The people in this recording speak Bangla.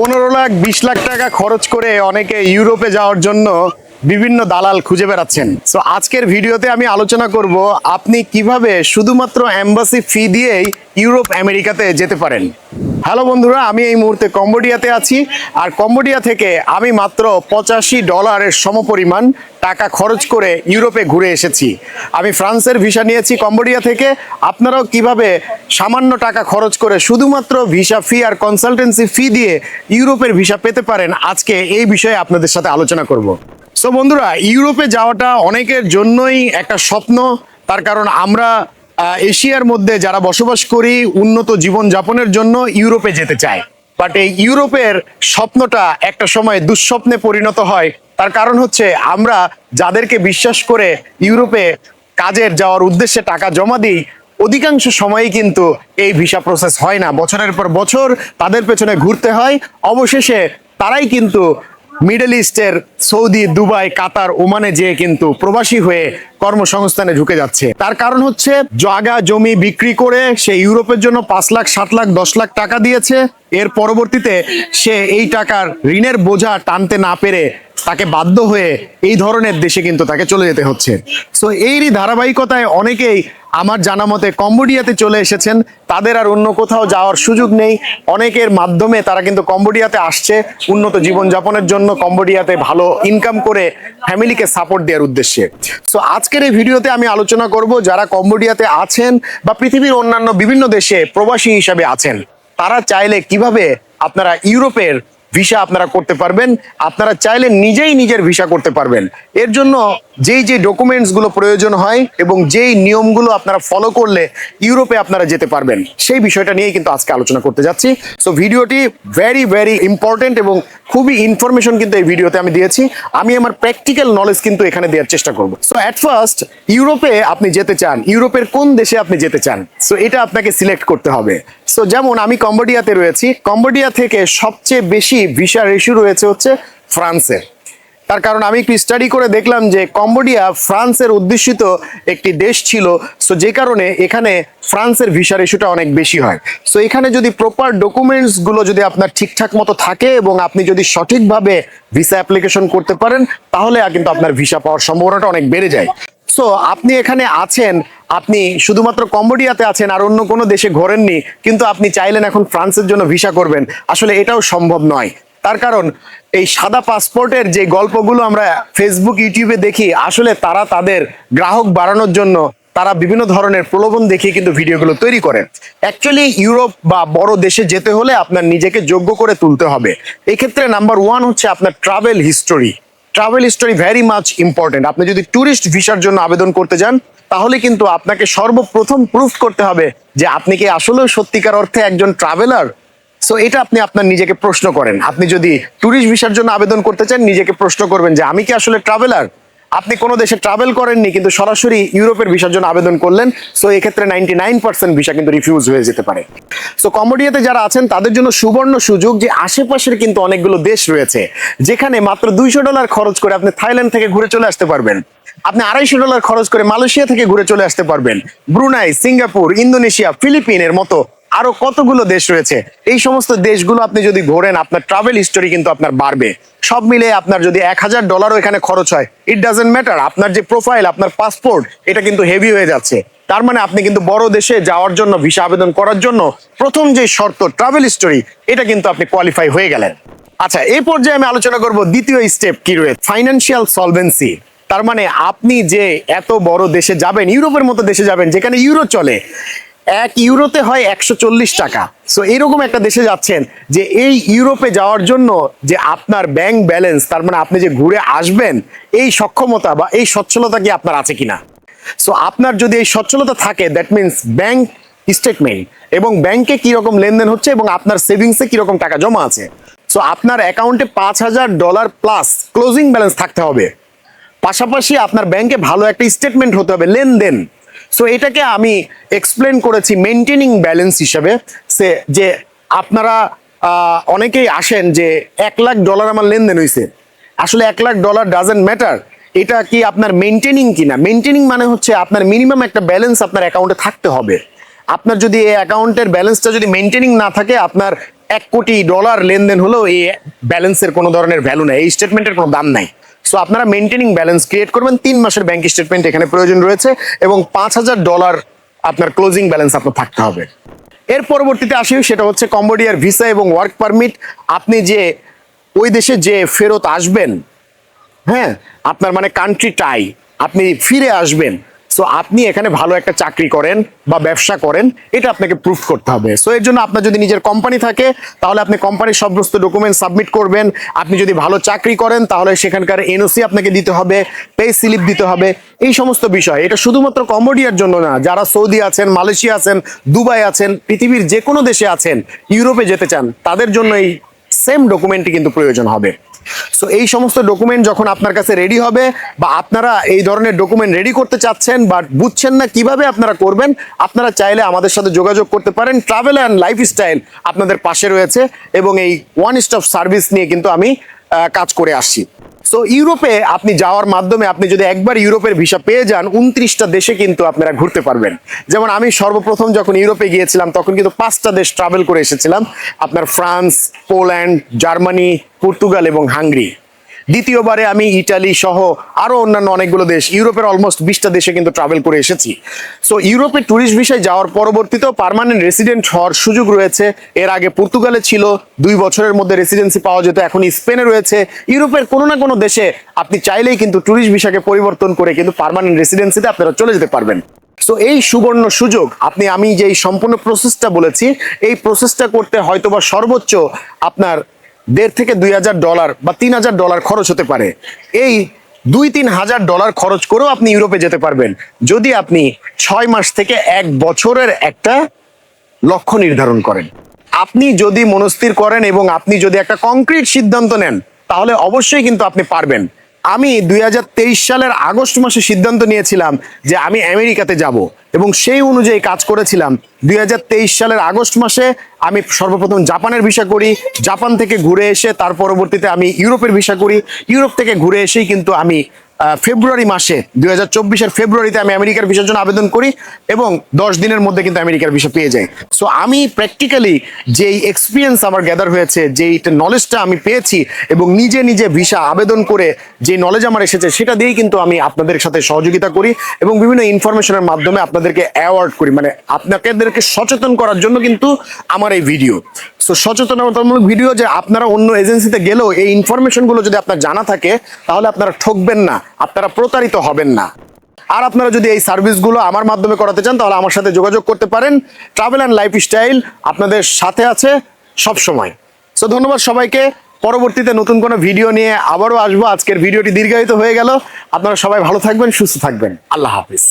পনেরো লাখ বিশ লাখ টাকা খরচ করে অনেকে ইউরোপে যাওয়ার জন্য বিভিন্ন দালাল খুঁজে বেড়াচ্ছেন। সো আজকের ভিডিওতে আমি আলোচনা করব আপনি কীভাবে শুধুমাত্র অ্যাম্বাসি ফি দিয়েই ইউরোপ, আমেরিকাতে যেতে পারেন। হ্যালো বন্ধুরা, আমি এই মুহূর্তে কম্বোডিয়াতে আছি। আর কম্বোডিয়া থেকে আমি মাত্র পঁচাশি ডলারের সমপরিমাণ টাকা খরচ করে ইউরোপে ঘুরে এসেছি। আমি ফ্রান্সের ভিসা নিয়েছি কম্বোডিয়া থেকে। আপনারাও কীভাবে সামান্য টাকা খরচ করে শুধুমাত্র ভিসা ফি আর কনসালটেন্সি ফি দিয়ে ইউরোপের ভিসা পেতে পারেন, আজকে এই বিষয়ে আপনাদের সাথে আলোচনা করব। সো বন্ধুরা, ইউরোপে যাওয়াটা অনেকের জন্যই একটা স্বপ্ন। তার কারণ আমরা এশিয়ার মধ্যে যারা বসবাস করি, উন্নত জীবন যাপনের জন্য ইউরোপে যেতে চায় বাট এই ইউরোপের স্বপ্নটা একটা সময় দুঃস্বপ্নে পরিণত হয়। তার কারণ হচ্ছে, আমরা যাদেরকে বিশ্বাস করে ইউরোপে কাজের যাওয়ার উদ্দেশ্যে টাকা জমা দিই, অধিকাংশ সময়ই কিন্তু এই ভিসা প্রসেস হয় না। বছরের পর বছর তাদের পেছনে ঘুরতে হয়। অবশেষে তারাই কিন্তু মিডল ইস্টের সৌদি, দুবাই, কাতার, ওমানে যেয়ে কিন্তু প্রবাসী হয়ে কর্মসংস্থানে ঢুকে যাচ্ছে। তার কারণ হচ্ছে জাগা জমি বিক্রি করে সে ইউরোপের জন্য পাঁচ লাখ, সাত লাখ, দশ লাখ টাকা দিয়েছে। এর পরবর্তীতে সে এই টাকার ঋণের বোঝা টানতে না পেরে তাকে বাধ্য হয়ে এই ধরনের দেশে কিন্তু তাকে চলে যেতে হচ্ছে। সো এরই ধারাবাহিকতায় অনেকেই আমার জানা মতে কম্বোডিয়াতে চলে এসেছেন। তাদের আর অন্য কোথাও যাওয়ার সুযোগ নেই। অনেকের মাধ্যমে তারা কিন্তু কম্বোডিয়াতে আসছে উন্নত জীবনযাপনের জন্য, কম্বোডিয়াতে ভালো ইনকাম করে ফ্যামিলিকে সাপোর্ট দেওয়ার উদ্দেশ্যে। সো আজকের এই ভিডিওতে আমি আলোচনা করব যারা কম্বোডিয়াতে আছেন বা পৃথিবীর অন্যান্য বিভিন্ন দেশে প্রবাসী হিসাবে আছেন, তারা চাইলে কীভাবে আপনারা ইউরোপের ভিসা আপনারা করতে পারবেন। আপনারা চাইলে নিজেই নিজের ভিসা করতে পারবেন। এর জন্য যেই যে ডকুমেন্টসগুলো প্রয়োজন হয় এবং যেই নিয়মগুলো আপনারা ফলো করলে ইউরোপে আপনারা যেতে পারবেন, সেই বিষয়টা নিয়েই কিন্তু আজকে আলোচনা করতে যাচ্ছি। সো ভিডিওটি ভেরি ভেরি ইম্পর্টেন্ট এবং খুবই ইনফরমেশন কিন্তু এই ভিডিওতে আমি দিয়েছি। আমি আমার প্র্যাকটিক্যাল নলেজ কিন্তু এখানে দেওয়ার চেষ্টা করব। সো অ্যাট ফার্স্ট ইউরোপে আপনি যেতে চান, ইউরোপের কোন দেশে আপনি যেতে চান সো এটা আপনাকে সিলেক্ট করতে হবে। সো যেমন আমি কম্বোডিয়াতে রয়েছি, কম্বোডিয়া থেকে সবচেয়ে বেশি ভিসা রেশিও রয়েছে হচ্ছে ফ্রান্সের তার কারণ আমি একটু স্টাডি করে দেখলাম যে কম্বোডিয়া ফ্রান্সের উদ্দেশিত একটি দেশ ছিল সো যে কারণে এখানে ফ্রান্সের ভিসা রেশিওটা অনেক বেশি হয়। সো এখানে যদি প্রপার ডকুমেন্টসগুলো যদি আপনার ঠিকঠাক মতো থাকে এবং আপনি যদি সঠিকভাবে ভিসা অ্যাপ্লিকেশন করতে পারেন, তাহলে কিন্তু আপনার ভিসা পাওয়ার সম্ভাবনাটা অনেক বেড়ে যায়। সো আপনি এখানে আছেন আপনি শুধুমাত্র কম্বোডিয়াতে আছেন আর অন্য কোনো দেশে ঘোরেননি, কিন্তু আপনি চাইলেন এখন ফ্রান্সের জন্য ভিসা করবেন। আসলে এটাও সম্ভব নয়। তার কারণ, এই সাদা পাসপোর্টের যে গল্পগুলো আমরা ফেসবুক, ইউটিউবে দেখি, আসলে তারা তাদের গ্রাহক বাড়ানোর জন্য তারা বিভিন্ন ধরনের প্রলোভন দেখিয়ে কিন্তু ভিডিওগুলো তৈরি করেন। অ্যাকচুয়ালি ইউরোপ বা বড় দেশে যেতে হলে আপনার নিজেকে যোগ্য করে তুলতে হবে। এক্ষেত্রে নাম্বার ওয়ান হচ্ছে আপনার travel history travel history very much important আপনি যদি ট্যুরিস্ট ভিসার জন্য আবেদন করতে যান, তাহলে কিন্তু আপনাকে সর্বপ্রথম প্রুফ করতে হবে যে আপনি কি আসলেও সত্যিকার অর্থে একজন ট্রাভেলার সো এটা আপনি আপনার নিজেকে প্রশ্ন করেন। আপনি যদি ট্যুরিস্ট ভিসার জন্য আবেদন করতে চান, নিজেকে প্রশ্ন করবেন যে আমি কি আসলে ট্রাভেলার আপনি কোনো দেশে ট্রাভেল করেননি, কিন্তু সরাসরি ইউরোপের ভিসার জন্য আবেদন করলেন সো এক্ষেত্রে নাইনটি নাইন পার্সেন্ট ভিসা কিন্তু রিফিউজ হয়ে যেতে পারে। সো কম্বোডিয়াতে যারা আছেন, তাদের জন্য সুবর্ণ সুযোগ যে আশেপাশের কিন্তু অনেকগুলো দেশ রয়েছে, যেখানে মাত্র দুইশো ডলার খরচ করে আপনি থাইল্যান্ড থেকে ঘুরে চলে আসতে পারবেন। আপনি আড়াইশো ডলার খরচ করে মালয়েশিয়া থেকে ঘুরে চলে আসতে পারবেন। ব্রুনাই, সিঙ্গাপুর, ইন্দোনেশিয়া, ফিলিপিনের মতো আরও কতগুলো দেশ রয়েছে? এই সমস্ত দেশগুলো আপনি যদি ঘোরেন, আপনার ট্রাভেল হিস্টোরি কিন্তু আপনার বাড়বে। সব মিলে আপনার যদি এক হাজার ডলারও এখানে খরচ হয় ইট ডাজেন্ট ম্যাটার আপনার যে প্রোফাইল আপনার পাসপোর্ট এটা কিন্তু হেভি হয়ে যাচ্ছে। তার মানে আপনি কিন্তু বড় দেশে যাওয়ার জন্য ভিসা আবেদন করার জন্য প্রথম যে শর্ত ট্রাভেল হিস্টোরি এটা কিন্তু আপনি কোয়ালিফাই হয়ে গেলেন। আচ্ছা এই পর্যায়ে আমি আলোচনা করব দ্বিতীয় স্টেপ কি রয়েছে ফাইন্যান্সিয়াল সলভেন্সি তার মানে আপনি যে এত বড় দেশে যাবেন, ইউরোপের মতো দেশে যাবেন, যেখানে ইউরো চলে এক ইউরোতে হয় একশো চল্লিশ টাকা। সো এরকম একটা দেশে যাচ্ছেন যে এই ইউরোপে যাওয়ার জন্য যে আপনার ব্যাংক ব্যালেন্স তার মানে আপনি যে ঘুরে আসবেন, এই সক্ষমতা বা এই সচ্ছলতা কি আপনার আছে কিনা? সো আপনার যদি এই সচ্ছলতা থাকে দ্যাট মিনস ব্যাংক স্টেটমেন্ট এবং ব্যাংকে কীরকম লেনদেন হচ্ছে এবং আপনার সেভিংসে কীরকম টাকা জমা আছে। সো আপনার অ্যাকাউন্টে পাঁচ হাজার ডলার প্লাস ক্লোজিং ব্যালেন্স থাকতে হবে। পাশাপাশি আপনার ব্যাংকে ভালো একটা স্টেটমেন্ট হতে হবে, লেনদেন। সো এটাকে আমি এক্সপ্লেন করেছি মেনটেনিং ব্যালেন্স হিসাবে। সে যে আপনারা অনেকেই আসেন যে এক লাখ ডলার আমার লেনদেন হয়েছে আসলে এক লাখ ডলার ডাজেন্ট ম্যাটার এটা কি আপনার মেনটেনিং কিনা? মেনটেনিং মানে হচ্ছে আপনার মিনিমাম একটা ব্যালেন্স আপনার অ্যাকাউন্টে থাকতে হবে। আপনার যদি এই অ্যাকাউন্টের ব্যালেন্সটা যদি মেনটেনিং না থাকে, আপনার এক কোটি ডলার লেনদেন হলেও এই ব্যালেন্সের কোনো ধরনের ভ্যালু নেই। এই স্টেটমেন্টের কোনো দাম নাই। সো আপনারা মেনটেনিং ব্যালেন্স ক্রিয়েট করবেন, তিন মাসের ব্যাংক স্টেটমেন্ট এখানে প্রয়োজন রয়েছে এবং পাঁচ হাজার ডলার আপনার ক্লোজিং ব্যালেন্স আপনার থাকতে হবে। এর পরবর্তীতে আসি, সেটা হচ্ছে কম্বোডিয়ার ভিসা এবং ওয়ার্ক পারমিট আপনি যে ওই দেশে যে ফেরত আসবেন হ্যাঁ আপনার মানে কান্ট্রি টাই আপনি ফিরে আসবেন সো আপনি এখানে ভালো একটা চাকরি করেন বা ব্যবসা করেন, এটা আপনাকে প্রুফ করতে হবে। সো এর জন্য আপনার যদি নিজের কোম্পানি থাকে, তাহলে আপনি কোম্পানির সমস্ত ডকুমেন্ট সাবমিট করবেন। আপনি যদি ভালো চাকরি করেন, তাহলে সেখানকার এনওসি আপনাকে দিতে হবে পে স্লিপ দিতে হবে। এই সমস্ত বিষয়, এটা শুধুমাত্র কম্বোডিয়ার জন্য না, যারা সৌদি আছেন, মালয়েশিয়া আছেন, দুবাই আছেন, পৃথিবীর যে কোনো দেশে আছেন, ইউরোপে যেতে চান, তাদের জন্য এই সেম ডকুমেন্টটি কিন্তু প্রয়োজন হবে। সো এই সমস্ত ডকুমেন্ট যখন আপনার কাছে রেডি হবে, বা আপনারা এই ধরনের ডকুমেন্ট রেডি করতে চাচ্ছেন বা বুঝছেন না কীভাবে আপনারা করবেন, আপনারা চাইলে আমাদের সাথে যোগাযোগ করতে পারেন। ট্রাভেল অ্যান্ড লাইফস্টাইল আপনাদের পাশে রয়েছে, এবং এই ওয়ান স্টপ সার্ভিস নিয়ে কিন্তু আমি কাজ করে আসছি। সো ইউরোপে আপনি যাওয়ার মাধ্যমে আপনি যদি একবার ইউরোপের ভিসা পেয়ে যান, উনত্রিশটা দেশে কিন্তু আপনারা ঘুরতে পারবেন। যেমন আমি সর্বপ্রথম যখন ইউরোপে গিয়েছিলাম, তখন কিন্তু পাঁচটা দেশ ট্রাভেল করে এসেছিলাম। আপনার ফ্রান্স, পোল্যান্ড, জার্মানি, পর্তুগাল এবং হাঙ্গরি। দ্বিতীয়বারে আমি ইটালি সহ আরও অন্যান্য অনেকগুলো দেশ, ইউরোপের অলমোস্ট বিশটা দেশে কিন্তু ট্রাভেল করে এসেছি। সো ইউরোপে ট্যুরিস্ট ভিসায় যাওয়ার পরবর্তীতেও পারমানেন্ট রেসিডেন্ট হওয়ার সুযোগ রয়েছে। এর আগে পর্তুগালে ছিল, দুই বছরের মধ্যে রেসিডেন্সি পাওয়া যেত, এখন স্পেনে রয়েছে। ইউরোপের কোনো না কোনো দেশে আপনি চাইলেই কিন্তু ট্যুরিস্ট ভিসাকে পরিবর্তন করে কিন্তু পারমানেন্ট রেসিডেন্সিতে আপনারা চলে যেতে পারবেন। সো এই সুবর্ণ সুযোগ, আপনি আমি যে সম্পূর্ণ প্রসেসটা বলেছি, এই প্রসেসটা করতে হয়তোবা সর্বোচ্চ আপনার দেড় থেকে দুই হাজার ডলার বা তিন হাজার ডলার খরচ হতে পারে। এই দুই তিন হাজার ডলার খরচ করেও আপনি ইউরোপে যেতে পারবেন। যদি আপনি ছয় মাস থেকে এক বছরের একটা লক্ষ্য নির্ধারণ করেন। আপনি যদি মনস্থির করেন এবং আপনি যদি একটা কংক্রিট সিদ্ধান্ত নেন, তাহলে অবশ্যই কিন্তু আপনি পারবেন। আমি দু হাজার তেইশ সালের আগস্ট মাসে সিদ্ধান্ত নিয়েছিলাম যে আমি আমেরিকাতে যাব এবং সেই অনুযায়ী কাজ করেছিলাম। দুই হাজার তেইশ সালের আগস্ট মাসে আমি সর্বপ্রথম জাপানের ভিসা করি, জাপান থেকে ঘুরে এসে তার পরবর্তীতে আমি ইউরোপের ভিসা করি। ইউরোপ থেকে ঘুরে এসেই কিন্তু আমি ফেব্রুয়ারি মাসে, দুই হাজার চব্বিশের ফেব্রুয়ারিতে আমি আমেরিকার ভিসার জন্য আবেদন করি এবং দশ দিনের মধ্যে কিন্তু আমেরিকার ভিসা পেয়ে যাই। সো আমি প্র্যাকটিক্যালি যেই এক্সপিরিয়েন্স আমার গ্যাদার হয়েছে, যেই নলেজটা আমি পেয়েছি এবং নিজে নিজে ভিসা আবেদন করে যে নলেজ আমার এসেছে, সেটা দিয়েই কিন্তু আমি আপনাদের সাথে সহযোগিতা করি এবং বিভিন্ন ইনফরমেশনের মাধ্যমে আপনাদেরকে অ্যাওয়ার্ড করি। মানে আপনাদেরকে সচেতন করার জন্য কিন্তু আমার এই ভিডিও সো সচেতনতামূলক ভিডিও যে আপনারা অন্য এজেন্সিতে গেলেও এই ইনফরমেশনগুলো যদি আপনার জানা থাকে, তাহলে আপনারা ঠকবেন না। আপনারা প্রতারিত হবেন না। আর আপনারা যদি এই সার্ভিসগুলো আমার মাধ্যমে করাতে চান, তাহলে আমার সাথে যোগাযোগ করতে পারেন। ট্রাভেল অ্যান্ড লাইফস্টাইল আপনাদের সাথে আছে সব সময়। সো ধন্যবাদ সবাইকে। পরবর্তীতে নতুন কোনো ভিডিও নিয়ে আবারও আসব। আজকের ভিডিওটি দীর্ঘায়িত হয়ে গেল। আপনারা সবাই ভালো থাকবেন, সুস্থ থাকবেন। আল্লাহ হাফিজ।